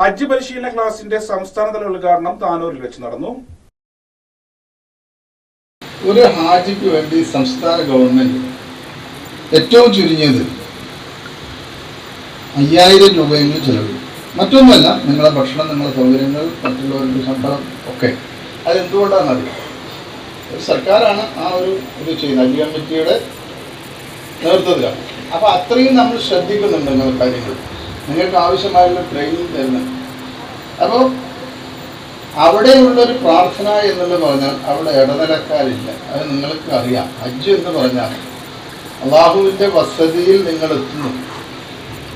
ഹജ്ജ് പരിശീലന ക്ലാസിന്റെ സംസ്ഥാനതല ഉദ്ഘാടനം താനൂരിൽ വെച്ച് നടന്നു. ഒരു ഹാജിക്ക് വേണ്ടി സംസ്ഥാന ഗവൺമെന്റ് ഏറ്റവും ചുരുങ്ങിയത് അയ്യായിരം രൂപയെങ്കിലും ചെലവ് മറ്റൊന്നുമല്ല നിങ്ങളെ ഭക്ഷണം നിങ്ങളെ സൗകര്യങ്ങൾ മറ്റുള്ളവരുടെ ശമ്പളം ഒക്കെ. അതെന്തുകൊണ്ടാണ് ഒരു സർക്കാരാണ് ആ ഒരു ഇത് ചെയ്യുന്നത്. ഹജ്ജ് കമ്മിറ്റിയുടെ നേതൃത്വത്തിലാണ്. അപ്പോൾ അത്രയും നമ്മൾ ശ്രദ്ധിക്കുന്നുണ്ട് നിങ്ങൾ കാര്യങ്ങൾ? നിങ്ങൾക്ക് ആവശ്യമായുള്ള ട്രെയിനിങ് തന്നെ. അപ്പോൾ അവിടെയുള്ളൊരു പ്രാർത്ഥന എന്നുള്ളത് പറഞ്ഞാൽ അവിടെ ഇടനിലക്കാരില്ല. അത് നിങ്ങൾക്ക് അറിയാം. ഹജ്ജ് എന്ന് പറഞ്ഞാൽ അള്ളാഹുവിന്റെ വസതിയിൽ നിങ്ങൾ എത്തുന്നു.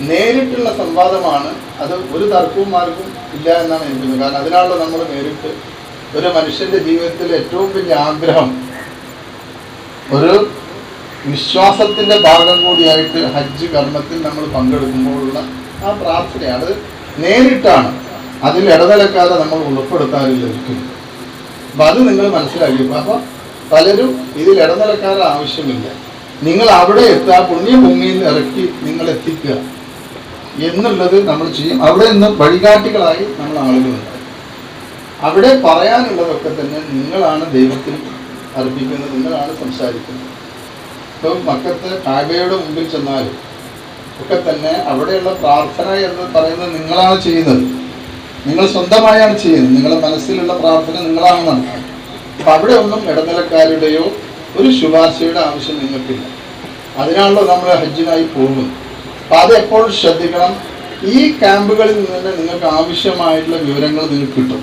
നേരിട്ടുള്ള സംവാദമാണ്. അത് ഒരു തർക്കവും മാർക്കും ഇല്ല എന്നാണ് എനിക്ക് കാരണം അതിനാണല്ലോ നമ്മൾ നേരിട്ട് ഒരു മനുഷ്യന്റെ ജീവിതത്തിൽ ഏറ്റവും വലിയ ആഗ്രഹം. ഒരു വിശ്വാസത്തിന്റെ ഭാഗം കൂടിയായിട്ട് ഹജ്ജ് കർമ്മത്തിൽ നമ്മൾ പങ്കെടുക്കുമ്പോഴുള്ള ആ പ്രാർത്ഥനയാണ്. അത് നേരിട്ടാണ്. അതിൽ ഇടനിലക്കാതെ നമ്മൾ ഉൾപ്പെടുത്താറില്ല ഒരിക്കലും അപ്പം അത് നിങ്ങൾ മനസ്സിലാക്കിയപ്പോൾ അപ്പം പലരും ഇതിൽ ഇടനിലക്കാതെ ആവശ്യമില്ല. നിങ്ങൾ അവിടെ എത്തുക ആ പുണ്യഭൂമിയിൽ ഇറക്കി നിങ്ങൾ എത്തിക്കുക എന്നുള്ളത് നമ്മൾ ചെയ്യും. അവിടെ നിന്ന് വഴികാട്ടികളായി നമ്മൾ ആളുകളുണ്ട് അവിടെ പറയാനുള്ളതൊക്കെ തന്നെ നിങ്ങളാണ് ദൈവത്തിൽ അർപ്പിക്കുന്നത് നിങ്ങളാണ് സംസാരിക്കുന്നത്. ഇപ്പം മക്കത്ത് കാബയുടെ മുമ്പിൽ ചെന്നാലും ഒക്കെ തന്നെ അവിടെയുള്ള പ്രാർത്ഥന എന്ന് പറയുന്നത് നിങ്ങളാണ് ചെയ്യുന്നത്. നിങ്ങൾ സ്വന്തമായാണ് ചെയ്യുന്നത്. നിങ്ങളുടെ മനസ്സിലുള്ള പ്രാർത്ഥന നിങ്ങളാണ് അപ്പം അവിടെ ഒന്നും ഇടനിലക്കാരുടെയോ ഒരു ശുപാർശയുടെ ആവശ്യം നിങ്ങൾക്കില്ല. അതിനാണല്ലോ നമ്മൾ ഹജ്ജിനായി പോകുന്നത്. അപ്പം അത് എപ്പോഴും ശ്രദ്ധിക്കണം? ഈ ക്യാമ്പുകളിൽ നിന്ന് നിങ്ങൾക്ക് ആവശ്യമായിട്ടുള്ള വിവരങ്ങൾ നിങ്ങൾക്ക് കിട്ടും.